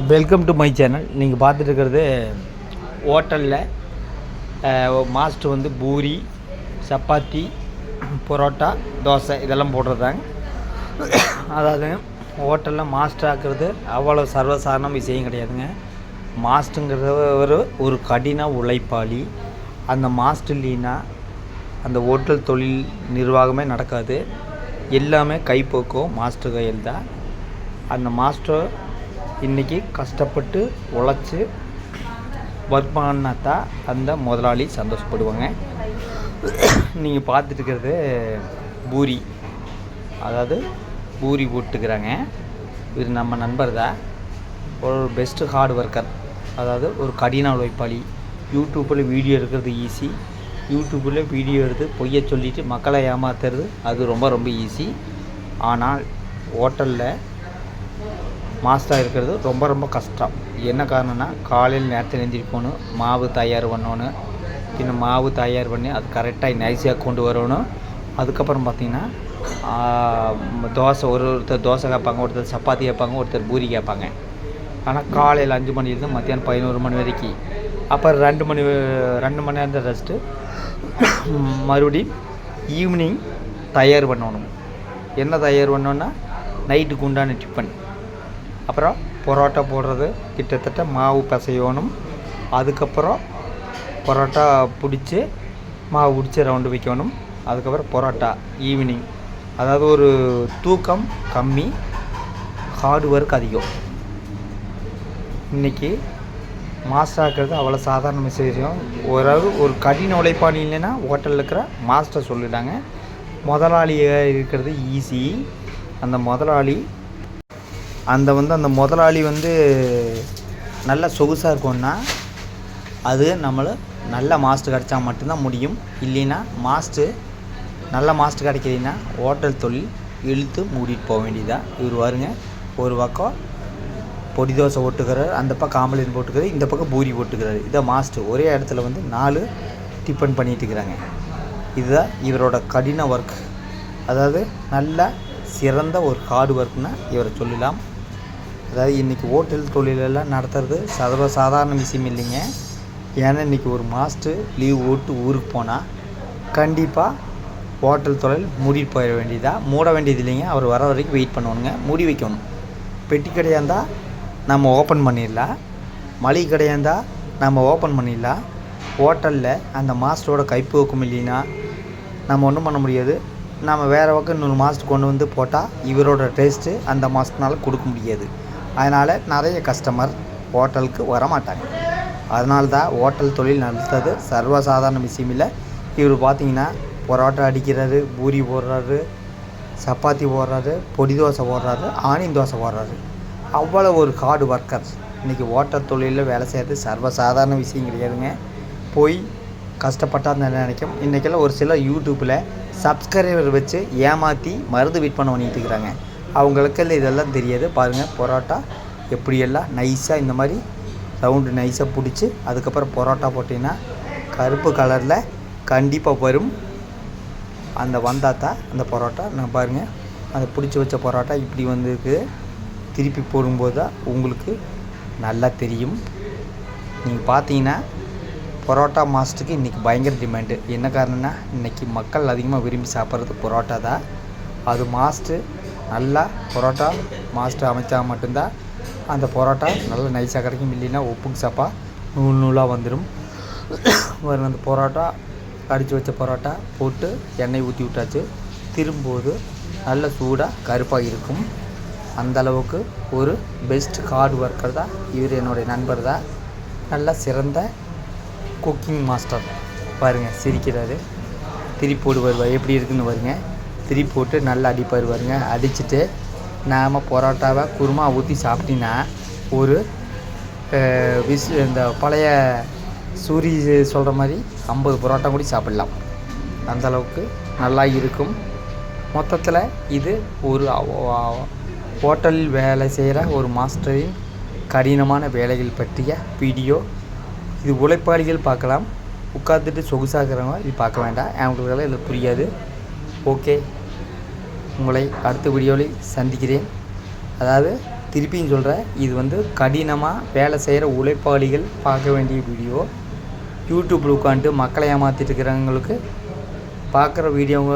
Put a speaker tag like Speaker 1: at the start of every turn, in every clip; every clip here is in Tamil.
Speaker 1: வெல்கம் டு மை சேனல் நீங்கள் பார்த்துட்டு இருக்கிறது ஹோட்டலில் மாஸ்டர் வந்து பூரி சப்பாத்தி பரோட்டா தோசை இதெல்லாம் போடுறதாங்க அதாவது ஹோட்டலில் மாஸ்டர் ஆக்குறது அவ்வளோ சர்வசாதாரண விஷயம் கிடையாதுங்க. மாஸ்டருங்கிறது ஒரு ஒரு கடின உழைப்பாளி. அந்த மாஸ்டர் இல்லைன்னா அந்த ஹோட்டல் தொழில் நிர்வாகமே நடக்காது. எல்லாமே கைப்போக்கும் மாஸ்டர் கையில் தான் அந்த மாஸ்டர் இன்றைக்கி கஷ்டப்பட்டு உழைச்சி ஒர்க் பண்ணா தான் அந்த முதலாளி சந்தோஷப்படுவாங்க. நீங்கள் பார்த்துட்டுருக்கிறது பூரி. அதாவது பூரி போட்டுக்கிறாங்க. இது நம்ம நண்பர் தான். ஒரு பெஸ்ட்டு ஹார்ட் ஒர்க்கர் அதாவது ஒரு கடின உழைப்பாளி. யூடியூப்பில் வீடியோ எடுக்கிறது ஈஸி யூடியூப்பில் வீடியோ எடுத்து பொய்ய சொல்லிவிட்டு மக்களை ஏமாத்துறது அது ரொம்ப ரொம்ப ஈஸி ஆனால் ஹோட்டலில் மாஸ்டராக இருக்கிறது ரொம்ப ரொம்ப கஷ்டம். என்ன காரணம்னா காலையில் நேரத்தில் எழுந்திரிக்கணும் மாவு தயார் பண்ணணும். பின்ன மாவு தயார் பண்ணி அது கரெக்டாக நைஸியாக கொண்டு வரணும். அதுக்கப்புறம் பார்த்திங்கன்னா தோசை ஒரு ஒருத்தர் தோசை கேட்பாங்க ஒருத்தர் சப்பாத்தி கேட்பாங்க ஒருத்தர் பூரி கேட்பாங்க. ஆனால் காலையில் அஞ்சு மணிலேருந்து மத்தியானம் பதினோரு மணி வரைக்கும். அப்புறம் ரெண்டு மணி ரெண்டு மணி நேரம் ரெஸ்ட்டு மறுபடியும் ஈவினிங் தயார் பண்ணணும். என்ன தயார் பண்ணோன்னா நைட்டுக்கு உண்டான டிஃபன் அப்புறம் பரோட்டா போடுறது கிட்டத்தட்ட மாவு பிசையணும். அதுக்கப்புறம் பரோட்டா பிடிச்சி மாவு பிடிச்சி ரவுண்டு வைக்கணும். அதுக்கப்புறம் பரோட்டா ஈவினிங் அதாவது ஒரு தூக்கம் கம்மி ஹார்ட் ஒர்க் அதிகம். இன்றைக்கி மாஸ்டர் ஆக்கிறது அவ்வளோ சாதாரண விஷயம். ஓரளவு ஒரு கடின உழைப்பாளி இல்லைன்னா ஹோட்டலில் இருக்கிற மாஸ்டர் சொல்லிட்டாங்க. முதலாளியாக இருக்கிறது ஈஸி அந்த முதலாளி அந்த வந்து அந்த முதலாளி வந்து நல்ல சொகுசாக இருக்கும்னா அது நம்மளை நல்ல மாஸ்டர் கிடச்சா மட்டும்தான் முடியும். இல்லைன்னா மாஸ்டர் நல்ல மாஸ்டர் கிடைக்கலைன்னா ஹோட்டல் தொழில் இழுத்து மூடிட்டு போக வேண்டியதாக இவர் வருங்க ஒரு பக்கம் பொடி தோசை ஓட்டுக்கிறார் அந்த பக்கம் ஆம்பளைன் போட்டுக்கிறார் இந்த பக்கம் பூரி போட்டுக்கிறாரு. இதான் மாஸ்டர் ஒரே இடத்துல வந்து நாலு டிஃபன் பண்ணிட்டு இருக்கிறாங்க. இதுதான் இவரோட கடின ஒர்க் அதாவது நல்ல சிறந்த ஒரு ஹார்டு ஒர்க்னால் இவரை சொல்லலாம். அதாவது இன்றைக்கி ஹோட்டல் தொழிலெல்லாம் நடத்துறது சர்வ சாதாரண விஷயம் இல்லைங்க. ஏன்னா இன்றைக்கி ஒரு மாஸ்டர் லீவ் ஓட்டு ஊருக்கு போனால் கண்டிப்பாக ஹோட்டல் தொழில் மூடிட்டு போயிட வேண்டியதாக மூட வேண்டியது இல்லைங்க. அவர் வர வரைக்கும் வெயிட் பண்ணணுங்க மூடி வைக்கணும். பெட்டி கடையாக இருந்தால் நம்ம ஓப்பன் பண்ணிடலாம். மளிகை கடையாக இருந்தால் நம்ம ஓப்பன் பண்ணிடலாம். ஹோட்டலில் அந்த மாஸ்டரோட கைப்போக்கம் இல்லைன்னா நம்ம ஒன்றும் பண்ண முடியாது. நம்ம வேறு பக்கம் இன்னொரு மாஸ்டர் கொண்டு வந்து போட்டால் இவரோட டேஸ்ட்டு அந்த மாஸ்டர்னால் கொடுக்க முடியாது. அதனால் நிறைய கஸ்டமர் ஹோட்டலுக்கு வர மாட்டாங்க அதனால தான் ஹோட்டல் தொழில் நடத்துறது சர்வசாதாரண விஷயம் இல்லை. இவர் பார்த்தீங்கன்னா பரோட்டா அடிக்கிறாரு பூரி போடுறாரு சப்பாத்தி போடுறாரு பொடி தோசை போடுறாரு ஆனியன் தோசை போடுறாரு. அவ்வளோ ஒரு ஹார்டு ஒர்க்கர் இன்றைக்கி ஹோட்டல் தொழிலில் வேலை செய்கிறது சர்வசாதாரண விஷயம் கிடையாதுங்க. போய் கஷ்டப்பட்டால் நினைக்கும்? இன்றைக்கெல்லாம் ஒரு சில யூடியூப்பில் சப்ஸ்கிரைபர் வச்சு ஏமாற்றி மருந்து விற்பனை பண்ணிகிட்டு இருக்கிறாங்க. அவங்களுக்கெல்லாம் இதெல்லாம் தெரியாது. பாருங்கள் பரோட்டா எப்படியெல்லாம் நைஸாக இந்த மாதிரி ரவுண்டு நைஸாக பிடிச்சி அதுக்கப்புறம் பரோட்டா போட்டிங்கன்னா கருப்பு கலரில் கண்டிப்பாக வரும். அந்த வந்தால் தான் அந்த பரோட்டா. நான் பாருங்கள் அந்த பிடிச்சி வச்ச பரோட்டா இப்படி வந்திருக்கு. திருப்பி போடும்போது தான் உங்களுக்கு நல்லா தெரியும். நீங்கள் பார்த்தீங்கன்னா பரோட்டா மாஸ்டருக்கு இன்றைக்கி பயங்கர டிமாண்டு என்ன காரணம்னா இன்றைக்கி மக்கள் அதிகமாக விரும்பி சாப்பிட்றது பரோட்டா தான். அது மாஸ்டர் நல்லா பரோட்டா மாஸ்டர் அமைச்சா மட்டும்தான் அந்த பரோட்டா நல்லா நைஸாக கிடைக்கும். இல்லைன்னா உப்புக்கு சாப்பா நூல் நூலாக வந்துடும் வரும். அந்த பரோட்டா அடித்து வச்ச பரோட்டா போட்டு எண்ணெய் ஊற்றி விட்டாச்சு. திரும்பும்போது நல்ல சூடாக கருப்பாக இருக்கும். அந்த அளவுக்கு ஒரு பெஸ்ட் ஹார்ட் ஒர்க்கர் தான். இவர் என்னுடைய நண்பர் தான். நல்ல சிறந்த குக்கிங் மாஸ்டர் பாருங்கள் சிரிக்கிறாரு. திருப்பி போடுவார். எப்படி இருக்குன்னு வருங்க திரி போட்டு நல்லா அடிப்பார் பாருங்க. அடிச்சுட்டு நாம் பரோட்டாவை குருமா ஊற்றி சாப்பிட்டீங்கன்னா ஒரு விஸ் இந்த பழைய சூரி சொல்கிற மாதிரி ஐம்பது பரோட்டா கூட சாப்பிட்லாம். அந்த அளவுக்கு நல்லா இருக்கும். மொத்தத்தில் இது ஒரு ஹோட்டலில் வேலை செய்கிற ஒரு மாஸ்டரின் கடினமான வேலைகள் பற்றிய வீடியோ இது உழைப்பாளிகள் பார்க்கலாம். உட்காந்துட்டு சொகுசாகிறவங்க இது பார்க்க வேண்டாம். அவங்களுக்கெல்லாம் இதில் புரியாது. ஓகே. உங்களை அடுத்த வீடியோவில் சந்திக்கிறேன். அதாவது திருப்பியும் சொல்கிறேன் இது வந்து கடினமாக வேலை செய்கிற உழைப்பாளிகள் பார்க்க வேண்டிய வீடியோ. யூடியூப்பில் உட்காந்து மக்களை ஏமாற்றிட்டு இருக்கிறவங்களுக்கு பார்க்குற வீடியோங்க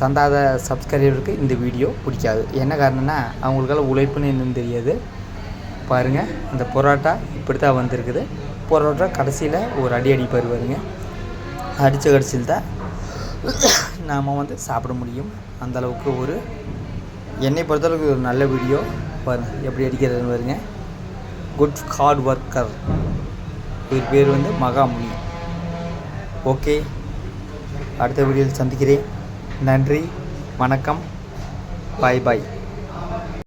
Speaker 1: சந்தாத சப்ஸ்கிரைபருக்கு இந்த வீடியோ பிடிக்காது. என்ன காரணம்னா அவங்களுக்கெல்லாம் உழைப்புன்னு என்னன்னு தெரியாது. பாருங்கள் இந்த பரோட்டா இப்படி தான் வந்திருக்குது. பரோட்டா கடைசியில் ஒரு அடி அடிப்பார் பாருங்க. அடித்த கடைசியில் தான் நாம் வந்து சாப்பிட முடியும். அந்த அளவுக்கு ஒரு என்னை பொறுத்தளவுக்கு ஒரு நல்ல வீடியோ பாருங்க எப்படி அடிக்கிறதுன்னு பாருங்க. குட் ஹார்ட் ஒர்க்கர் இவர் பேர் வந்து மகாமுனி. ஓகே அடுத்த வீடியோவில் சந்திக்கிறேன். நன்றி வணக்கம். பாய் பாய்